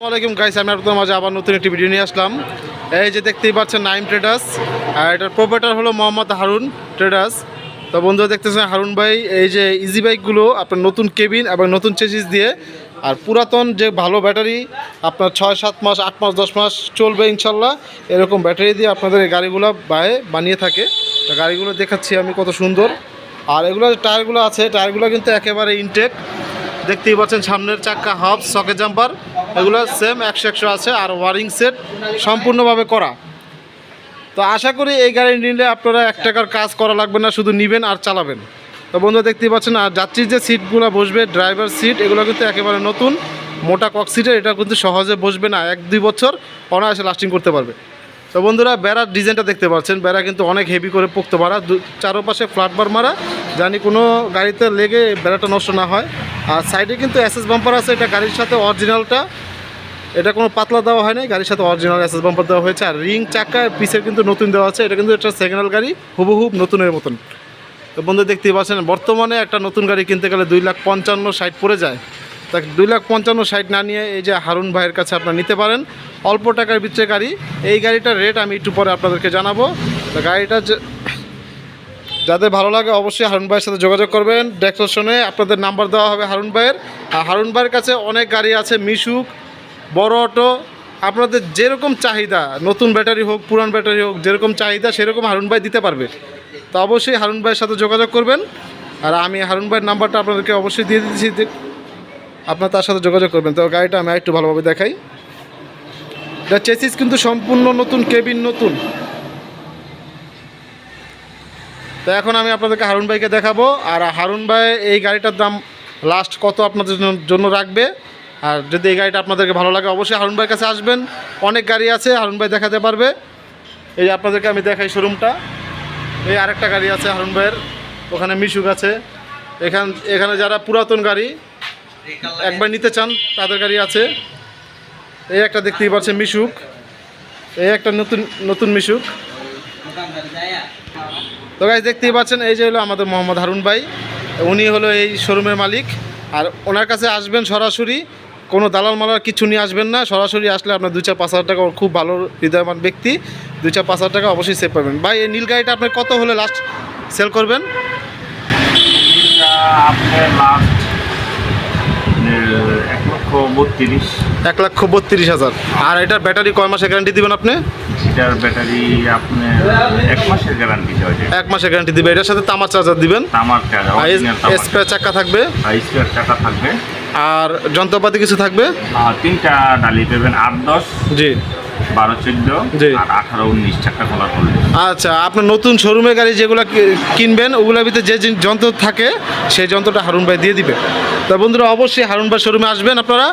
আসসালামাইকুম গাইস আমি আপনাদের মাঝে আবার নতুন একটি ভিডিও নিয়ে আসলাম। এই যে দেখতেই পাচ্ছেন নাইম ট্রেডার্স আর এটার প্রোপাইটার হলো মোহাম্মদ হারুন ট্রেডার্স তো বন্ধুরা দেখতেছেন হারুন ভাই, এই যে ইজি বাইকগুলো আপনার নতুন কেবিন এবং নতুন চেসিস দিয়ে। আর পুরাতন যে ভালো ব্যাটারি আপনার ছয়, সাত মাস, আট মাস, দশ মাস চলবে ইনশাল্লাহ। এরকম ব্যাটারি দিয়ে আপনাদের এই গাড়িগুলো বায়ে বানিয়ে থাকে। তো গাড়িগুলো দেখাচ্ছি আমি কত সুন্দর। আর এগুলো যে টায়ারগুলো আছে, টায়ারগুলো কিন্তু একেবারে ইনটেক দেখতেই পাচ্ছেন সামনের চাক্কা হাফ সকেট জাম্পার এগুলো সেম একশো একশো আছে আর ওয়ারিং সেট সম্পূর্ণভাবে করা। তো আশা করি এই গাড়ি নিলে আপনারা এক টাকার কাজ করা লাগবে না, শুধু নেবেন আর চালাবেন। তো বন্ধু দেখতেই পাচ্ছেন, আর যাত্রীর যে সিটগুলো বসবে ড্রাইভার সিট এগুলো কিন্তু একেবারে নতুন, মোটা কক সিটের এটা কিন্তু সহজে বসবে না, এক দুই বছর অনায়াসে লাস্টিং করতে পারবে। তো বন্ধুরা, বেড়ার ডিজাইনটা দেখতে পাচ্ছেন। বেড়া কিন্তু অনেক হেভি করে পোক্ত মারা চারোপাশে ফ্ল্যাটবার মারা। জানি কোনো গাড়িতে লেগে বেড়াটা নষ্ট না হয়। আর সাইডে কিন্তু এসএস বাম্পার আছে। এটা গাড়ির সাথে অরিজিনালটা এটা কোনো পাতলা দেওয়া হয় নাই গাড়ির সাথে অরিজিনাল এসএস বাম্পার দেওয়া হয়েছে। আর রিং চাকা পিসের কিন্তু নতুন দেওয়া আছে। এটা কিন্তু একটা সেকেন্ড গাড়ি। হুবহুব নতুনের মতন। তো বন্ধু দেখতেই পাচ্ছেন, বর্তমানে একটা নতুন গাড়ি কিনতে গেলে দুই লাখ পঞ্চান্ন, ষাট পড়ে যায়। তা দুই লাখ পঞ্চান্ন ষাট না নিয়ে এই যে হারুন ভাইয়ের কাছে আপনারা নিতে পারেন। অল্প টাকার ভিতরে গাড়ি। এই গাড়িটার রেট আমি একটু পরে আপনাদেরকে জানাব। তো গাড়িটা যাদের ভালো লাগে অবশ্যই হারুন ভাইয়ের সাথে যোগাযোগ করবেন। ডেসক্রিপশনে আপনাদের নাম্বার দেওয়া হবে হারুন ভাইয়ের। আর হারুন ভাইয়ের কাছে অনেক গাড়ি আছে, মিশুক, বড় অটো। আপনাদের যেরকম চাহিদা, নতুন ব্যাটারি হোক, পুরান ব্যাটারি হোক, যেরকম চাহিদা, সেরকম হারুন ভাই দিতে পারবে। তো অবশ্যই হারুন ভাইয়ের সাথে যোগাযোগ করবেন। আর আমি হারুন ভাইয়ের নাম্বারটা আপনাদেরকে অবশ্যই দিয়ে দিচ্ছি। আপনার তার সাথে যোগাযোগ করবেন। তো গাড়িটা আমি একটু ভালোভাবে দেখাই। এটা চেসিস কিন্তু সম্পূর্ণ নতুন কেবিন নতুন। তো এখন আমি আপনাদেরকে হারুন ভাইকে দেখাবো। আর হারুন ভাই, এই গাড়িটার দাম লাস্ট কত আপনাদের জন্য- রাখবে? আর যদি এই গাড়িটা আপনাদেরকে ভালো লাগে, অবশ্যই হারুন ভাইয়ের কাছে আসবেন। অনেক গাড়ি আছে, হারুন ভাই দেখাতে পারবে। এই আপনাদেরকে আমি দেখাই শোরুমটা। এই আরেকটা গাড়ি আছে হারুন ভাইয়ের, ওখানে মিশুক আছে। এখান, এখানে যারা পুরাতন গাড়ি একবার নিতে চান, তাদের গাড়ি আছে। এই একটা দেখতেই পাচ্ছেন মিশুক। এই একটা নতুন নতুন মিশুক। তো গাইজ দেখতেই পাচ্ছেন, এই যে হলো আমাদের মোহাম্মদ হারুন ভাই। উনি হলো এই শোরুমের মালিক। আর ওনার কাছে আসবেন সরাসরি। কোনো দালাল মালার কিছু নিয়ে আসবেন না। সরাসরি আসলে আপনার দুই চার পাঁচ হাজার টাকা, খুব ভালো হৃদয়মান ব্যক্তি। দুই চার পাঁচ হাজার টাকা অবশ্যই সেভ পাবেন ভাই, এই নীল গাড়িটা আপনি কত হলে লাস্ট সেল করবেন? লাস্ট এক লক্ষ বত্রিশ। হাজার। আর এটার ব্যাটারি কয় মাসের গ্যারান্টি দিবেন আপনি? এটার ব্যাটারি আপনি এক মাসের গ্যারান্টি দেওয়া যায়। এক মাসের গ্যারান্টি দিবে। এটার সাথে তামার চার্জার দিবেন? তামার চার্জ অরিজিনাল তামার স্প্রে চাক্কা থাকবে? স্কোয়ার চাকা থাকবে। আর যন্ত্রপাতি কিছু থাকবে? তিনটা ডালি দেবেন আট দশ। জি। বারো চোদ্দ আর আঠারো উনিশ টাকা খোলা করলে আচ্ছা আপনার নতুন শোরুমের গাড়ি যেগুলো কিনবেন ওগুলোর ভিতরে যে যন্ত্র থাকে সেই যন্ত্রটা হারুন ভাই দিয়ে দিবে। তা বন্ধুরা অবশ্যই হারুন ভাই শোরুমে আসবেন আপনারা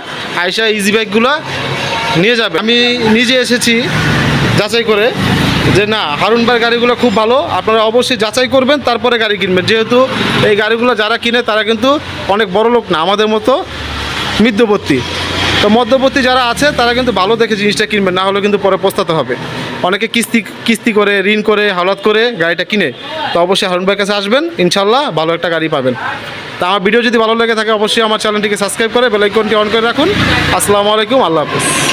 আইসা ইজি বাইকগুলো নিয়ে যাবে। আমি নিজে এসেছি যাচাই করে যে না হারুন ভাইয়ের গাড়িগুলো খুব ভালো আপনারা অবশ্যই যাচাই করবেন তারপরে গাড়ি কিনবেন। যেহেতু এই গাড়িগুলো যারা কিনে তারা কিন্তু অনেক বড় লোক না আমাদের মতো মধ্যবর্তী তো মধ্যবর্তী যারা আছে, তারা কিন্তু ভালো দেখে জিনিসটা কিনবে, না হলে কিন্তু পরে পস্তাতে হবে। অনেকে কিস্তি কিস্তি করে, ঋণ করে হাওলাত করে গাড়িটা কিনে, তো অবশ্যই হারুন ভাইয়ের কাছে আসবেন, ইনশাল্লাহ ভালো একটা গাড়ি পাবেন। তা আমার ভিডিও যদি ভালো লেগে থাকে, অবশ্যই আমার চ্যানেলটিকে সাবস্ক্রাইব করে বেলাইকনটি অন করে রাখুন। আসসালামু আলাইকুম, আল্লাহ হাফেজ।